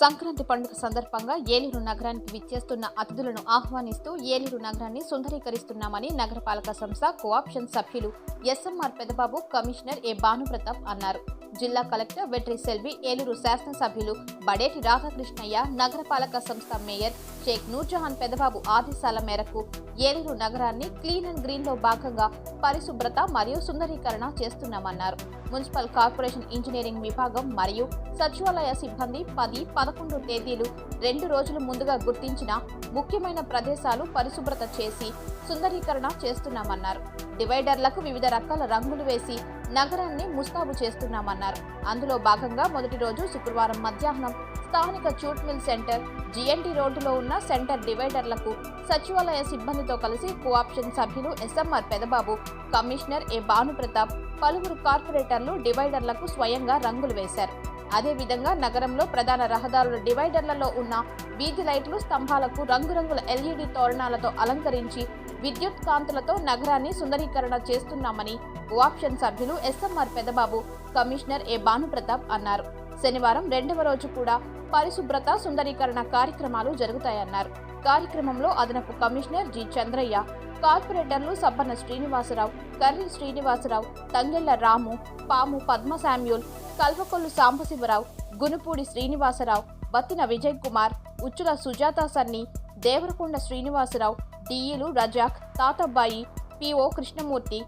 సంక్రాంతి పండుగ సందర్భంగా ఏలూరు నగరానికి విచ్చేస్తున్న అతిథులను ఆహ్వానిస్తూ ఏలూరు నగరాన్ని సుందరీకరిస్తున్నామని నగరపాలక సంస్థ కోఆప్షన్ సభ్యులు SMR Pedababu commissioner A Bhanupratap అన్నారు. జిల్లా కలెక్టర్ వెట్రి సెల్వి ఏలూరు శాసనసభ్యులు బడేటి రాధాకృష్ణయ్య నగరపాలక సంస్థ మేయర్ షేక్ నూర్జహాన్ పెదబాబు ఆదేశాల మేరకు ఏలూరు నగరాన్ని క్లీన్ అండ్ గ్రీన్లో భాగంగా పరిశుభ్రత మరియు సుందరీకరణ చేస్తున్నామన్నారు. మున్సిపల్ కార్పొరేషన్ ఇంజనీరింగ్ విభాగం మరియు సచివాలయ సిబ్బంది పది పదకొండు తేదీలు రెండు రోజుల ముందుగా గుర్తించిన ముఖ్యమైన ప్రదేశాలు పరిశుభ్రత చేసి సుందరీకరణ చేస్తున్నామన్నారు. డివైడర్లకు వివిధ రకాల రంగులు వేసి నగరాన్ని ముస్తాబు చేస్తున్నామన్నారు. అందులో భాగంగా మొదటి రోజు శుక్రవారం మధ్యాహ్నం స్థానిక చూట్ మిల్ సెంటర్ జిఎన్టీ రోడ్డులో ఉన్న సెంటర్ డివైడర్లకు సచివాలయ సిబ్బందితో కలిసి కోఆప్షన్ సభ్యులు SMR Pedababu commissioner A Bhanupratap పలువురు కార్పొరేటర్లు డివైడర్లకు స్వయంగా రంగులు వేశారు. అదేవిధంగా నగరంలో ప్రధాన రహదారుల డివైడర్లలో ఉన్న వీధి లైట్లు స్తంభాలకు రంగురంగుల ఎల్ఈడి తోరణాలతో అలంకరించి విద్యుత్ కాంతులతో నగరాన్ని సుందరీకరణ చేస్తున్నామని కోఆప్షన్ సభ్యులు SMR Pedababu commissioner A Bhanupratap అన్నారు. శనివారం రెండవ రోజు కూడా పరిశుభ్రత సుందరీకరణ కార్యక్రమాలు జరుగుతాయన్నారు. కార్యక్రమంలో అదనపు కమిషనర్ జి చంద్రయ్య కార్పొరేటర్లు సబ్బన శ్రీనివాసరావు కర్రి శ్రీనివాసరావు తంగెళ్ళ రాము పాము పద్మ శామ్యూల్ కల్వకొల్లు సాంబశివరావు గునుపూడి శ్రీనివాసరావు బత్తిన విజయ్ కుమార్ ఉచ్చుల సుజాత సన్ని దేవరకొండ శ్రీనివాసరావు డిఈలు రజాక్ తాతబ్బాయి పిఓ కృష్ణమూర్తి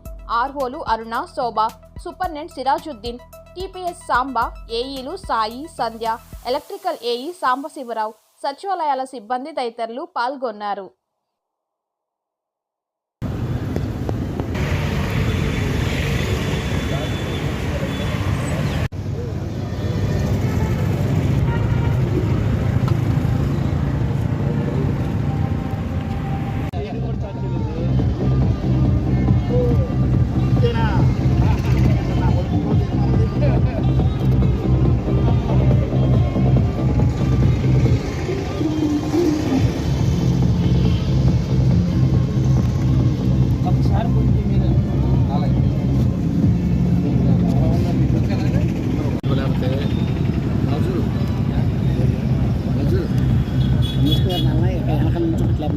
ఆర్ఓలు అరుణ శోభ సూపర్నెంట్ సిరాజుద్దీన్ టీపీఎస్ సాంబా ఏఈలు సాయి సంధ్య ఎలక్ట్రికల్ ఏఈ సాంబశివరావు సచివాలయాల సిబ్బంది తదితరులు పాల్గొన్నారు. అక్కడ వెనకాల నుంచి ఇట్లా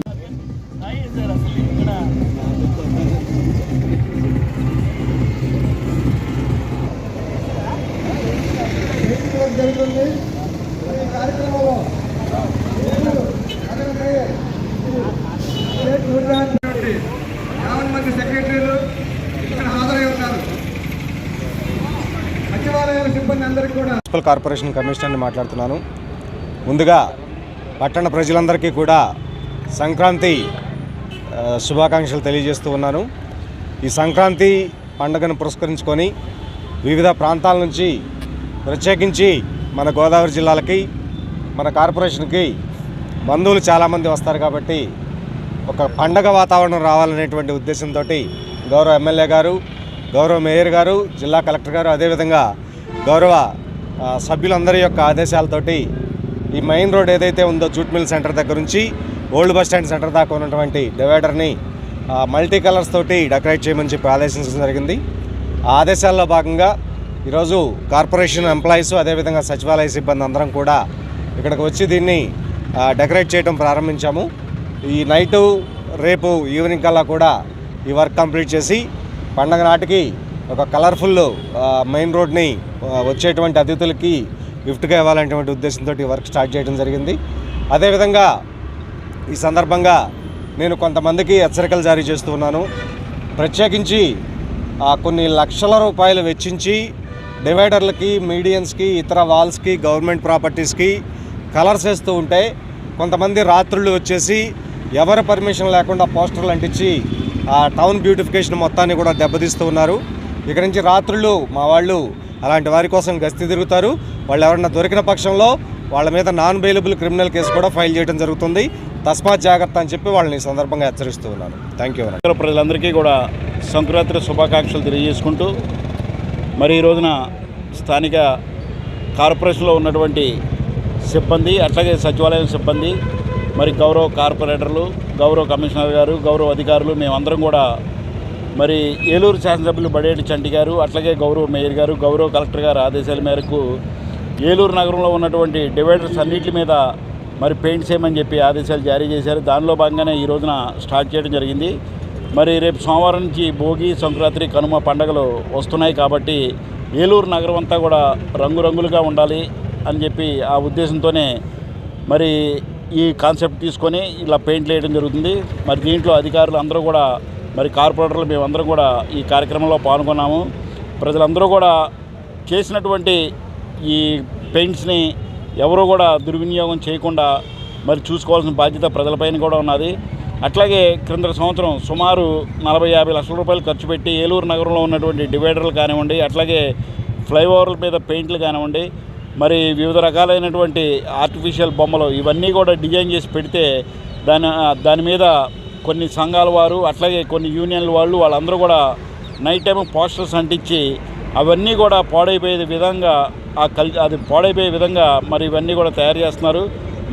జరుగుతుంది ఈ కార్యక్రమంలో యాభై మంది సెక్రటరీలు ఇక్కడ హాజరై ఉన్నారు సచివాలయాల సిబ్బంది అందరికీ కూడా మున్సిపల్ కార్పొరేషన్ కమిషనర్ని మాట్లాడుతున్నాను. ముందుగా పట్టణ ప్రజలందరికీ కూడా సంక్రాంతి శుభాకాంక్షలు తెలియజేస్తూ ఉన్నాను. ఈ సంక్రాంతి పండుగను పురస్కరించుకొని వివిధ ప్రాంతాల నుంచి ప్రత్యేకించి మన గోదావరి జిల్లాలకి మన కార్పొరేషన్కి బంధువులు చాలామంది వస్తారు కాబట్టి ఒక పండగ వాతావరణం రావాలనేటువంటి ఉద్దేశంతో గౌరవ ఎమ్మెల్యే గారు గౌరవ మేయర్ గారు జిల్లా కలెక్టర్ గారు అదేవిధంగా గౌరవ సభ్యులందరి యొక్క ఆదేశాలతోటి ఈ మెయిన్ రోడ్ ఏదైతే ఉందో జూట్ మిల్ సెంటర్ దగ్గర నుంచి ఓల్డ్ బస్ స్టాండ్ సెంటర్ దాకా ఉన్నటువంటి డివైడర్ని మల్టీ కలర్స్ తోటి డెకరేట్ చేయమని చెప్పి ఆదేశించడం జరిగింది. ఆ ఆదేశాల్లో భాగంగా ఈరోజు కార్పొరేషన్ ఎంప్లాయీస్ అదేవిధంగా సచివాలయ సిబ్బంది అందరం కూడా ఇక్కడికి వచ్చి దీన్ని డెకరేట్ చేయడం ప్రారంభించాము. ఈ నైటు రేపు ఈవినింగ్ కల్లా కూడా ఈ వర్క్ కంప్లీట్ చేసి పండగ నాటికి ఒక కలర్ఫుల్ మెయిన్ రోడ్ని వచ్చేటువంటి అతిథులకి గిఫ్ట్గా ఇవ్వాలనేటువంటి ఉద్దేశంతో ఈ వర్క్ స్టార్ట్ చేయడం జరిగింది. అదేవిధంగా ఈ సందర్భంగా నేను కొంతమందికి హెచ్చరికలు జారీ చేస్తూ ఉన్నాను. ప్రత్యేకించి కొన్ని లక్షల రూపాయలు వెచ్చించి డివైడర్లకి మీడియన్స్కి ఇతర వాల్స్కి గవర్నమెంట్ ప్రాపర్టీస్కి కలర్స్ వేస్తూ ఉంటే కొంతమంది రాత్రుళ్ళు వచ్చేసి ఎవరి పర్మిషన్ లేకుండా పోస్టర్లు అంటించి ఆ టౌన్ బ్యూటిఫికేషన్ మొత్తాన్ని కూడా దెబ్బతీస్తూ ఉన్నారు. ఇక నుంచి రాత్రులు మా వాళ్ళు అలాంటి వారి కోసం గస్తీ తిరుగుతారు. వాళ్ళు ఎవరన్నా దొరికిన పక్షంలో వాళ్ళ మీద నాన్ బెయిలబుల్ క్రిమినల్ కేసు కూడా ఫైల్ చేయడం జరుగుతుంది. తస్మాత్ జాగ్రత్త అని చెప్పి వాళ్ళని ఈ సందర్భంగా హెచ్చరిస్తూ ఉన్నాను. థ్యాంక్ యూ నగర ప్రజలందరికీ కూడా సంక్రాంతి శుభాకాంక్షలు తెలియజేసుకుంటూ మరి ఈ రోజున స్థానిక కార్పొరేషన్లో ఉన్నటువంటి సిబ్బంది అట్లాగే సచివాలయం సిబ్బంది మరి గౌరవ కార్పొరేటర్లు గౌరవ కమిషనర్ గారు గౌరవ అధికారులు మేమందరం కూడా మరి ఏలూరు శాసనసభ్యులు బడేటి చంటి గారు అట్లాగే గౌరవ మేయర్ గారు గౌరవ కలెక్టర్ గారు ఆదేశాల మేరకు ఏలూరు నగరంలో ఉన్నటువంటి డివైడర్స్ అన్నిటి మీద మరి పెయింట్స్ చేయమని చెప్పి ఆదేశాలు జారీ చేశారు. దానిలో భాగంగానే ఈ రోజున స్టార్ట్ చేయడం జరిగింది. మరి రేపు సోమవారం నుంచి భోగి సంక్రాంతి కనుమ పండగలు వస్తున్నాయి కాబట్టి ఏలూరు నగరం అంతా కూడా రంగురంగులుగా ఉండాలి అని చెప్పి ఆ ఉద్దేశంతోనే మరి ఈ కాన్సెప్ట్ తీసుకొని ఇలా పెయింట్లు వేయడం జరుగుతుంది. మరి దీంట్లో అధికారులు అందరూ కూడా మరి కార్పొరేటర్లు మేమందరం కూడా ఈ కార్యక్రమంలో పాల్గొన్నాము. ప్రజలందరూ కూడా చేసినటువంటి ఈ పెయింట్స్ని ఎవరూ కూడా దుర్వినియోగం చేయకుండా మరి చూసుకోవాల్సిన బాధ్యత ప్రజలపైన కూడా ఉన్నది. అట్లాగే క్రింద సంవత్సరం సుమారు నలభై యాభై లక్షల రూపాయలు ఖర్చు పెట్టి ఏలూరు నగరంలో ఉన్నటువంటి డివైడర్లు కానివ్వండి అట్లాగే ఫ్లైఓవర్ల మీద పెయింట్లు కానివ్వండి మరి వివిధ రకాలైనటువంటి ఆర్టిఫిషియల్ బొమ్మలు ఇవన్నీ కూడా డిజైన్ చేసి పెడితే దాని దాని మీద కొన్ని సంఘాల వారు అట్లాగే కొన్ని యూనియన్ల వాళ్ళు వాళ్ళందరూ కూడా నైట్ టైం పోస్టర్స్ అంటించి అవన్నీ కూడా పాడైపోయే విధంగా ఆ కల్ అది పాడైపోయే విధంగా మరి ఇవన్నీ కూడా తయారు చేస్తున్నారు.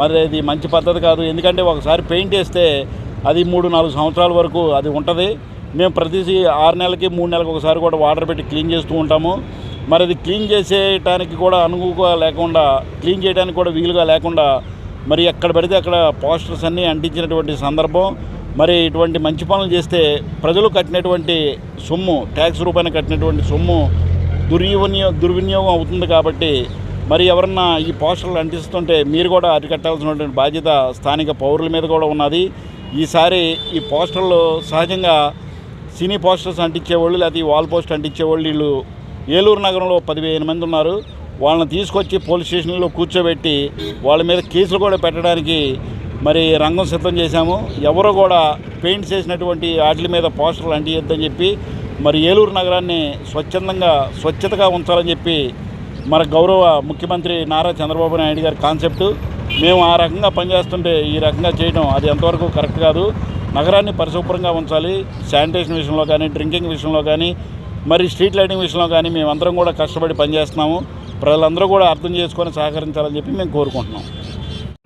మరి అది మంచి పద్ధతి కాదు. ఎందుకంటే ఒకసారి పెయింట్ వేస్తే అది మూడు నాలుగు సంవత్సరాల వరకు అది ఉంటుంది. మేము ప్రతి ఆరు నెలలకి మూడు నెలలకు ఒకసారి కూడా వాటర్ పెట్టి క్లీన్ చేస్తూ ఉంటాము. మరి అది క్లీన్ చేసేయటానికి కూడా అనువుగా లేకుండా క్లీన్ చేయడానికి కూడా వీలుగా లేకుండా మరి ఎక్కడ పడితే అక్కడ పోస్టర్స్ అన్నీ అంటించినటువంటి సందర్భం. మరి ఇటువంటి మంచి పనులు చేస్తే ప్రజలు కట్టినటువంటి సొమ్ము ట్యాక్స్ రూపాయన కట్టినటువంటి సొమ్ము దుర్వినియో దుర్వినియోగం అవుతుంది కాబట్టి మరి ఎవరన్నా ఈ పోస్టర్లు అంటిస్తుంటే మీరు కూడా అరికట్టాల్సినటువంటి బాధ్యత స్థానిక పౌరుల మీద కూడా ఉన్నది. ఈసారి ఈ పోస్టర్లు సహజంగా సినీ పోస్టర్స్ అంటించేవాళ్ళు లేకపోతే ఈ వాల్ పోస్ట్ అంటించేవాళ్ళు వీళ్ళు ఏలూరు నగరంలో పదివేల మంది ఉన్నారు. వాళ్ళని తీసుకొచ్చి పోలీస్ స్టేషన్లో కూర్చోబెట్టి వాళ్ళ మీద కేసులు కూడా పెట్టడానికి మరి రంగం సిద్ధం చేశాము. ఎవరు కూడా పెయింట్ చేసినటువంటి వాటి మీద పోస్టర్లు అంటియొద్దని చెప్పి మరి ఏలూరు నగరాన్ని స్వచ్ఛందంగా స్వచ్ఛతగా ఉంచాలని చెప్పి మన గౌరవ ముఖ్యమంత్రి నారా చంద్రబాబు నాయుడు గారి కాన్సెప్ట్. మేము ఆ రకంగా పనిచేస్తుంటే ఈ రకంగా చేయడం అది ఎంతవరకు కరెక్ట్ కాదు. నగరాన్ని పరిశుభ్రంగా ఉంచాలి. శానిటేషన్ విషయంలో కానీ డ్రింకింగ్ విషయంలో కానీ మరి స్ట్రీట్ లైటింగ్ విషయంలో కానీ మేమందరం కూడా కష్టపడి పనిచేస్తున్నాము. ప్రజలందరూ కూడా అర్థం చేసుకొని సహకరించాలని చెప్పి మేము కోరుకుంటున్నాం.